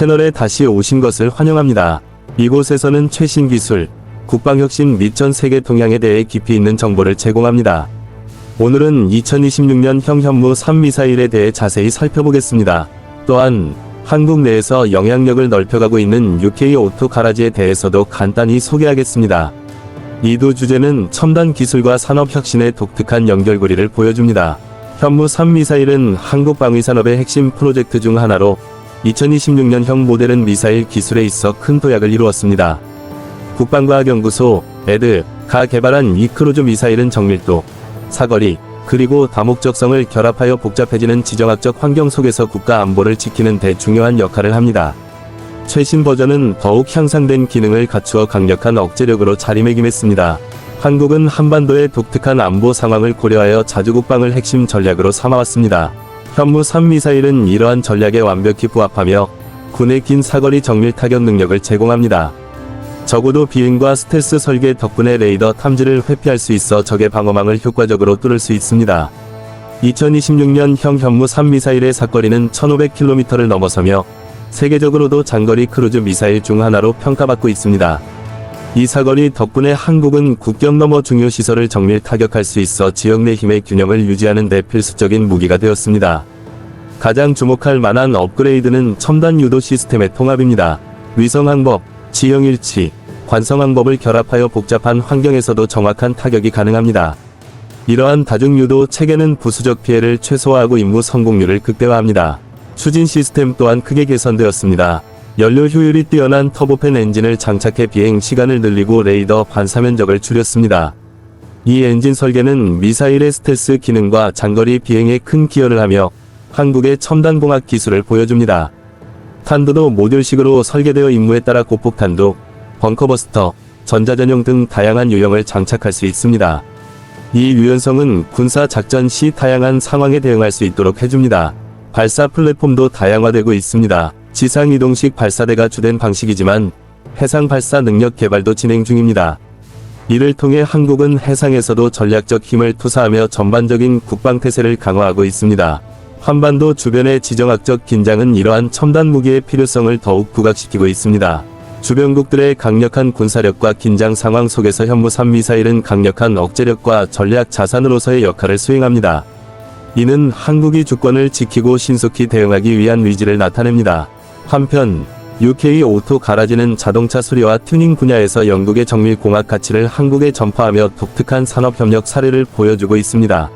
채널에 다시 오신 것을 환영합니다. 이곳에서는 최신 기술, 국방혁신 및 전 세계 동향에 대해 깊이 있는 정보를 제공합니다. 오늘은 2026년 형 현무 3미사일에 대해 자세히 살펴보겠습니다. 또한 한국 내에서 영향력을 넓혀가고 있는 UK 오토 가라지에 대해서도 간단히 소개하겠습니다. 이두 주제는 첨단 기술과 산업 혁신의 독특한 연결고리를 보여줍니다. 현무 3미사일은 한국 방위산업의 핵심 프로젝트 중 하나로 2026년형 모델은 미사일 기술에 있어 큰 도약을 이루었습니다. 국방과학연구소 에드 가 개발한 이 크루즈 미사일은 정밀도, 사거리, 그리고 다목적성을 결합하여 복잡해지는 지정학적 환경 속에서 국가 안보를 지키는 데 중요한 역할을 합니다. 최신 버전은 더욱 향상된 기능을 갖추어 강력한 억제력으로 자리매김했습니다. 한국은 한반도의 독특한 안보 상황을 고려하여 자주국방을 핵심 전략으로 삼아왔습니다. 현무 3미사일은 이러한 전략에 완벽히 부합하며 군의 긴 사거리 정밀 타격 능력을 제공합니다. 적어도 비행과 스텔스 설계 덕분에 레이더 탐지를 회피할 수 있어 적의 방어망을 효과적으로 뚫을 수 있습니다. 2026년 형 현무 3미사일의 사거리는 1500km를 넘어서며 세계적으로도 장거리 크루즈 미사일 중 하나로 평가받고 있습니다. 이 사거리 덕분에 한국은 국경 너머 중요 시설을 정밀 타격할 수 있어 지역 내 힘의 균형을 유지하는 데 필수적인 무기가 되었습니다. 가장 주목할 만한 업그레이드는 첨단 유도 시스템의 통합입니다. 위성 항법, 지형 일치, 관성 항법을 결합하여 복잡한 환경에서도 정확한 타격이 가능합니다. 이러한 다중 유도 체계는 부수적 피해를 최소화하고 임무 성공률을 극대화합니다. 추진 시스템 또한 크게 개선되었습니다. 연료 효율이 뛰어난 터보팬 엔진을 장착해 비행 시간을 늘리고 레이더 반사 면적을 줄였습니다. 이 엔진 설계는 미사일의 스텔스 기능과 장거리 비행에 큰 기여를 하며 한국의 첨단 공학 기술을 보여줍니다. 탄도도 모듈식으로 설계되어 임무에 따라 고폭탄도, 벙커버스터, 전자전용 등 다양한 유형을 장착할 수 있습니다. 이 유연성은 군사 작전 시 다양한 상황에 대응할 수 있도록 해줍니다. 발사 플랫폼도 다양화되고 있습니다. 지상 이동식 발사대가 주된 방식이지만 해상 발사 능력 개발도 진행 중입니다. 이를 통해 한국은 해상에서도 전략적 힘을 투사하며 전반적인 국방 태세를 강화하고 있습니다. 한반도 주변의 지정학적 긴장은 이러한 첨단 무기의 필요성을 더욱 부각시키고 있습니다. 주변국들의 강력한 군사력과 긴장 상황 속에서 현무 3 미사일은 강력한 억제력과 전략 자산으로서의 역할을 수행합니다. 이는 한국이 주권을 지키고 신속히 대응하기 위한 의지를 나타냅니다. 한편 UK 오토 가라지는 자동차 수리와 튜닝 분야에서 영국의 정밀 공학 가치를 한국에 전파하며 독특한 산업 협력 사례를 보여주고 있습니다.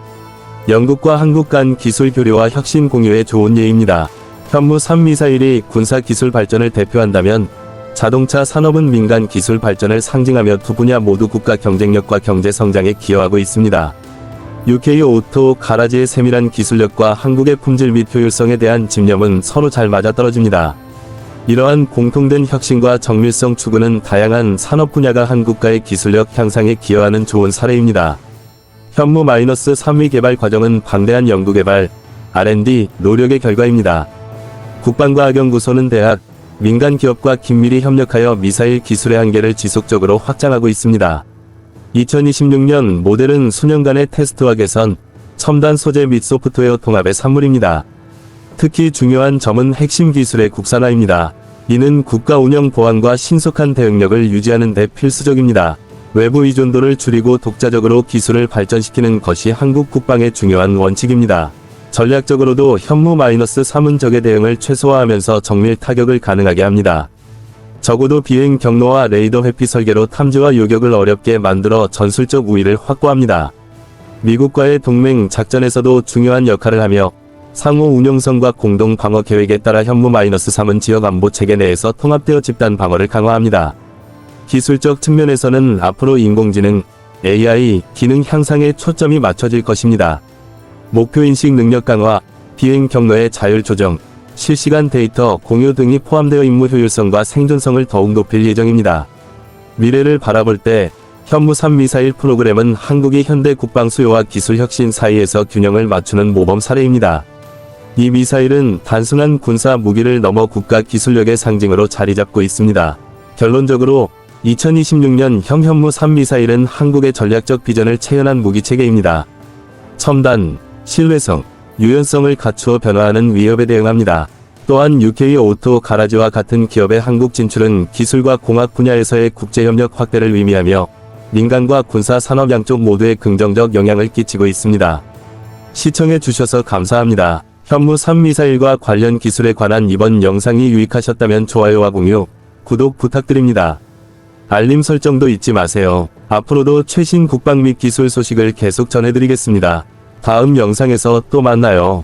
영국과 한국 간 기술 교류와 혁신 공유의 좋은 예입니다. 현무 3미사일이 군사 기술 발전을 대표한다면 자동차 산업은 민간 기술 발전을 상징하며 두 분야 모두 국가 경쟁력과 경제 성장에 기여하고 있습니다. UK 오토 가라지의 세밀한 기술력과 한국의 품질 및 효율성에 대한 집념은 서로 잘 맞아떨어집니다. 이러한 공통된 혁신과 정밀성 추구는 다양한 산업 분야가 한국과의 기술력 향상에 기여하는 좋은 사례입니다. 현무 마이너스 3위 개발 과정은 방대한 연구개발, R&D 노력의 결과입니다. 국방과학연구소는 대학, 민간 기업과 긴밀히 협력하여 미사일 기술의 한계를 지속적으로 확장하고 있습니다. 2026년 모델은 수년간의 테스트와 개선, 첨단 소재 및 소프트웨어 통합의 산물입니다. 특히 중요한 점은 핵심 기술의 국산화입니다. 이는 국가 운영 보안과 신속한 대응력을 유지하는 데 필수적입니다. 외부 의존도를 줄이고 독자적으로 기술을 발전시키는 것이 한국 국방의 중요한 원칙입니다. 전략적으로도 현무-3은 적의 대응을 최소화하면서 정밀 타격을 가능하게 합니다. 적어도 비행 경로와 레이더 회피 설계로 탐지와 요격을 어렵게 만들어 전술적 우위를 확보합니다. 미국과의 동맹 작전에서도 중요한 역할을 하며 상호 운용성과 공동 방어 계획에 따라 현무-3은 지역 안보 체계 내에서 통합되어 집단 방어를 강화합니다. 기술적 측면에서는 앞으로 인공지능, AI, 기능 향상에 초점이 맞춰질 것입니다. 목표인식 능력 강화, 비행 경로의 자율 조정, 실시간 데이터 공유 등이 포함되어 임무 효율성과 생존성을 더욱 높일 예정입니다. 미래를 바라볼 때 현무 3 미사일 프로그램은 한국이 현대 국방 수요와 기술 혁신 사이에서 균형을 맞추는 모범 사례입니다. 이 미사일은 단순한 군사 무기를 넘어 국가 기술력의 상징으로 자리 잡고 있습니다. 결론적으로 2026년 형 현무 3 미사일은 한국의 전략적 비전을 체현한 무기 체계입니다. 첨단, 신뢰성, 유연성을 갖추어 변화하는 위협에 대응합니다. 또한 UK 오토 가라지와 같은 기업의 한국 진출은 기술과 공학 분야에서의 국제협력 확대를 의미하며 민간과 군사 산업 양쪽 모두에 긍정적 영향을 끼치고 있습니다. 시청해 주셔서 감사합니다. 현무 3미사일과 관련 기술에 관한 이번 영상이 유익하셨다면 좋아요와 공유, 구독 부탁드립니다. 알림 설정도 잊지 마세요. 앞으로도 최신 국방 및 기술 소식을 계속 전해드리겠습니다. 다음 영상에서 또 만나요.